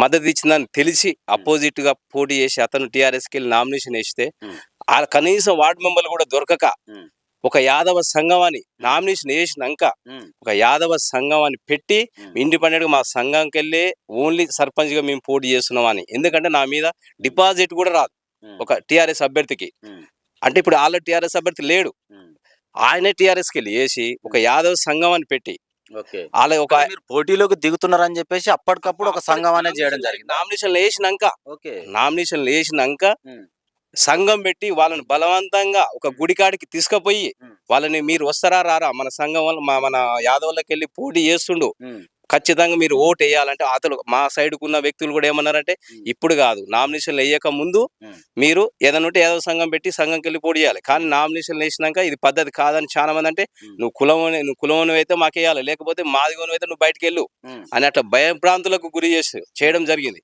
మద్దతు ఇచ్చిందని తెలిసి అపోజిట్గా పోటీ చేసి అతను టీఆర్ఎస్కి వెళ్ళి నామినేషన్ వేస్తే. ఆ కనీసం వార్డు మెంబర్లు కూడా దొరకక. ఒక యాదవ సంఘం అని నామినేషన్ వేసినాక ఒక యాదవ సంఘం అని పెట్టి. ఇండిపెండెంట్గా మా సంఘంకి వెళ్ళి ఓన్లీ సర్పంచ్గా మేము పోటీ చేస్తున్నాం అని ఎందుకంటే నా మీద డిపాజిట్ కూడా రాదు ఒక టిఆర్ఎస్ అభ్యర్థికి అంటే ఇప్పుడు ఆల్రెడీ టిఆర్ఎస్ అభ్యర్థి లేడు. ఆయనే టిఆర్ఎస్కి వెళ్ళి వేసి ఒక యాదవ సంఘం అని పెట్టి ఓకే. వాళ్ళ ఒక పోటీలోకి దిగుతున్నారని చెప్పేసి అప్పటికప్పుడు ఒక సంఘం అనేది చేయడం జరిగింది. నామినేషన్ వేసినాక ఓకే. నామినేషన్ వేసినాక. సంఘం పెట్టి వాళ్ళని బలవంతంగా ఒక గుడికాడికి తీసుకుపోయి. వాళ్ళని మీరు వస్తారా రారా? మన సంఘం వల్ల మన యాదవులకి వెళ్ళి పోటీ చేస్తుండు. ఖచ్చితంగా మీరు ఓటు వేయాలంటే అతను మా సైడ్ ఉన్న వ్యక్తులు కూడా ఏమన్నారంటే. ఇప్పుడు కాదు నామినేషన్లు వేయక ముందు. మీరు ఏదైనా ఉంటే ఏదో సంఘం పెట్టి సంఘంకి వెళ్ళి పోటీ చేయాలి కానీ నామినేషన్లు వేసినాక ఇది పద్ధతి కాదని చాలా మంది అంటే. నువ్వు కులం నువ్వు కులం అయితే మాకు వేయాలి లేకపోతే మాదిగోను అయితే నువ్వు బయటకు వెళ్ళు. అని అట్లా భయభ్రాంతులకు గురి చేసి చేయడం జరిగింది